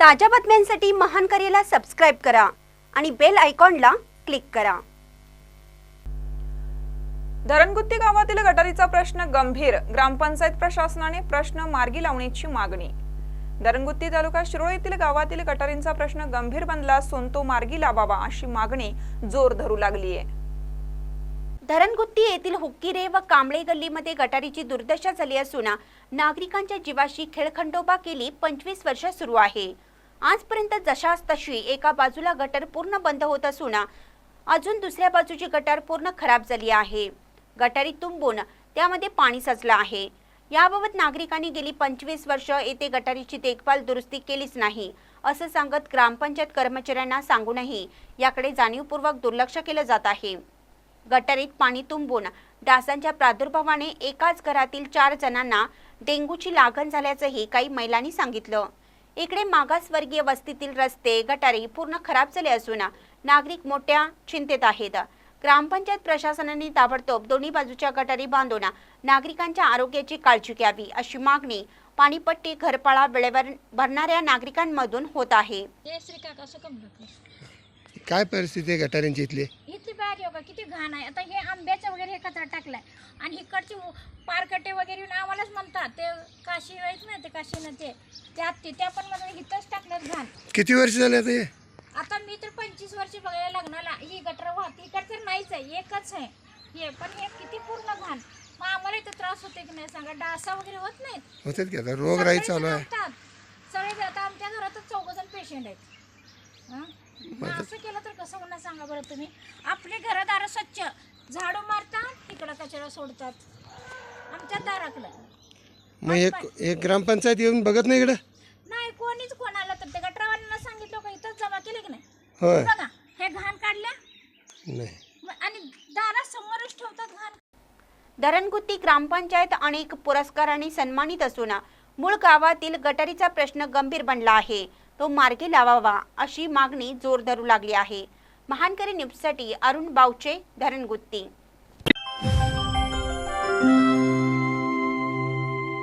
ताज्या बातम्यांसाठी महान करेला सबस्क्राईब करा आणि बेल आयकॉनला क्लिक करा. धरणगुत्ती गावातील गटारीचा प्रश्न गंभीर. ग्रामपंचायत प्रशासनाने प्रश्न मार्गी लावण्याची मागणी. धरणगुत्ती तालुका शिरोळ येथील गावातील गटारींचा प्रश्न गंभीर बनला असून तो मार्गी लावावा अशी मागणी जोर धरू लागली आहे धरणगुत्ती येथील हुक्कीरे व कांबळे गल्लीमध्ये गटारीची दुर्दशा झाली असून नागरिकांच्या जीवाशी खेळखंडोबा केली पंचवीस वर्ष सुरू आहे. आजपर्यंत जशास तशी एका बाजूला गटर पूर्ण बंद होत असून अजून दुसऱ्या बाजूची गटार पूर्ण खराब झाली आहे. गटारी तुंबून त्यामध्ये पाणी साचलं आहे. याबाबत नागरिकांनी गेली पंचवीस वर्ष येथे गटारीची देखभाल दुरुस्ती केलीच नाही असं सांगत ग्रामपंचायत कर्मचाऱ्यांना सांगूनही याकडे जाणीवपूर्वक दुर्लक्ष केलं जात आहे. गटारीत पाणी तुंबून डासांच्या प्रादुर्भावाने एकाच घरातील चार जणांना डेंग्यूची लागण झाल्याचंही काही महिलांनी सांगितलं. इकडे मागासवर्गीय वस्तीतील रस्ते गटारी पूर्ण खराब झाले असून नागरिक मोठ्या चिंतेत आहेत. ग्रामपंचायत प्रशासनाने ताबडतोब दोन्ही बाजूच्या गटारी बांधून नागरिकांच्या आरोग्याची काळजी घ्यावी अशी मागणी पाणीपट्टी घरपाळा वेळेवर भरणाऱ्या नागरिकांमधून होत आहे. काय परिस्थिती आहे गटारींची इथली? किती घाण आहे. आता हे आंब्याचं वगैरे हे कचरा टाकलाय. आणि इकडचे पारकटे वगैरे येऊन आम्हालाच म्हणतात ते काशी आहेत ना ते काशी ना ते त्यात ते त्या पण म्हणजे इथंच टाकल्यात घाण. किती वर्ष झाले आता हे? आता मी तर पंचवीस वर्ष बघायला लग्नाला ही गटर वाहत इकडे तर नाहीच आहे एकच आहे. हे पण हे किती पूर्ण घाण. मग आम्हाला इथं त्रास होते की नाही सांगा? डासा वगैरे होत नाहीत. होतात की आता? रोगराई सगळेजण चालू आहे. सगळे आता आमच्या घरातच चौघ जण पेशंट आहेत. हं? मग असं केलं तर कसं होणार सांगा बरं तुम्ही? आपले घरदार स्वच्छ. झाडू मारतात तिकडं कचरा सोडतात? आमच्या दाराकडं. मग एक एक ग्रामपंचायत येऊन बघत नाही इकडं? नाही कोणीच कोणाला तर ते गटरावाल्यांना सांगितलं का इथंच जमा केले की नाही? होय. बघा हे घाण काढल्या. नाही. मग आणि दारासमोरच ठेवतात घाण. धरणगुत्ती ग्रामपंचायत अनेक पुरस्कारांनी सन्मानित असून मूळ गावातील गटारीचा प्रश्न गंभीर बनला आहे. तो मार्गी लावावा अशी मागणी जोर धरू लागली आहे. महानकरी न्यूजसाठी अरुण बावचे धरणगुत्ती Música